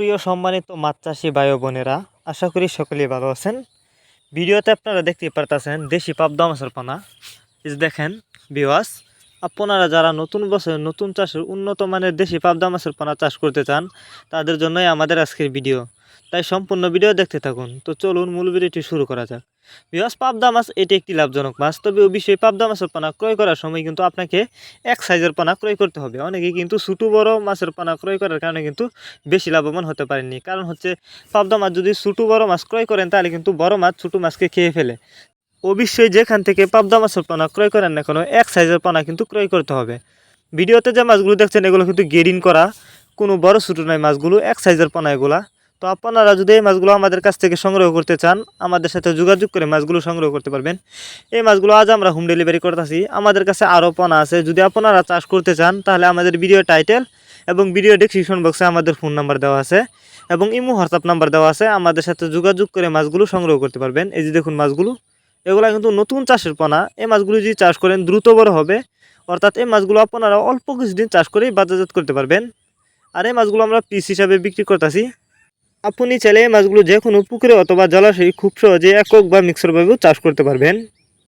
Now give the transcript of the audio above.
সুপ্রিয় সম্মানিত মাছ চাষি ভাই বোনেরা, আশা করি সকলেই ভালো আছেন। ভিডিওতে আপনারা দেখতে পারতেছেন দেশি পাবদা মাছের পানা। দেখেন বিওয়াস আপনারা যারা নতুন বছর নতুন চাষের উন্নত মানের দেশি পাবদা মাছের পানা চাষ করতে চান, তাদের জন্যই আমাদের আজকের ভিডিও। তাই সম্পূর্ণ ভিডিও দেখতে থাকুন। তো চলুন মূল ভিডিওটি শুরু করা যাক। বিওয়াস পাবদা মাছ, এটি একটি লাভজনক মাছ। তবে অবশ্যই পাবদা মাছের পানা ক্রয় করার সময় কিন্তু আপনাকে এক সাইজের পানা ক্রয় করতে হবে। অনেকে কিন্তু ছোটো বড় মাছের পানা ক্রয় করার কারণে কিন্তু বেশি লাভবান হতে পারেননি। কারণ হচ্ছে, পাবদা মাছ যদি ছোটো বড় মাছ ক্রয় করেন, তাহলে কিন্তু বড় মাছ ছোটো মাছকে খেয়ে ফেলে। অবশ্যই যেখান থেকে পাবদা মাছের পানা ক্রয় করেন না কোনো, এক সাইজের পানা কিন্তু ক্রয় করতে হবে। ভিডিওতে যে মাছগুলো দেখছেন, এগুলো কিন্তু গেরিন করা কোনো বড় ছোটো নয়। মাছগুলো এক সাইজের পানা এগুলা। তো আপনারা যদি এই মাছগুলো আমাদের কাছ থেকে সংগ্রহ করতে চান, আমাদের সাথে যোগাযোগ করে মাছগুলো সংগ্রহ করতে পারবেন। এই মাছগুলো আজ আমরা হোম ডেলিভারি করতেছি। আমাদের কাছে আরও পানা আছে। যদি আপনারা চাষ করতে চান, তাহলে আমাদের ভিডিও টাইটেল এবং ভিডিও ডেসক্রিপশন বক্সে আমাদের ফোন নাম্বার দেওয়া আছে এবং ইমো হোয়াটসঅ্যাপ নাম্বার দেওয়া আছে। আমাদের সাথে যোগাযোগ করে মাছগুলো সংগ্রহ করতে পারবেন। এই যে দেখুন মাছগুলো, এগুলো কিন্তু নতুন চাষের পানা। এই মাছগুলো যদি চাষ করেন, দ্রুত বড় হবে। অর্থাৎ এই মাছগুলো আপনারা অল্প কিছুদিন চাষ করেই বাজারজাত করতে পারবেন। আর এই মাছগুলো আমরা পিস হিসাবে বিক্রি করতেছি। আপনি চাইলে মাছগুলো যে কোনো পুকুরে অথবা জলাশয়ে খুব সহজে একক বা মিক্সরভাবেও চাষ করতে পারবেন।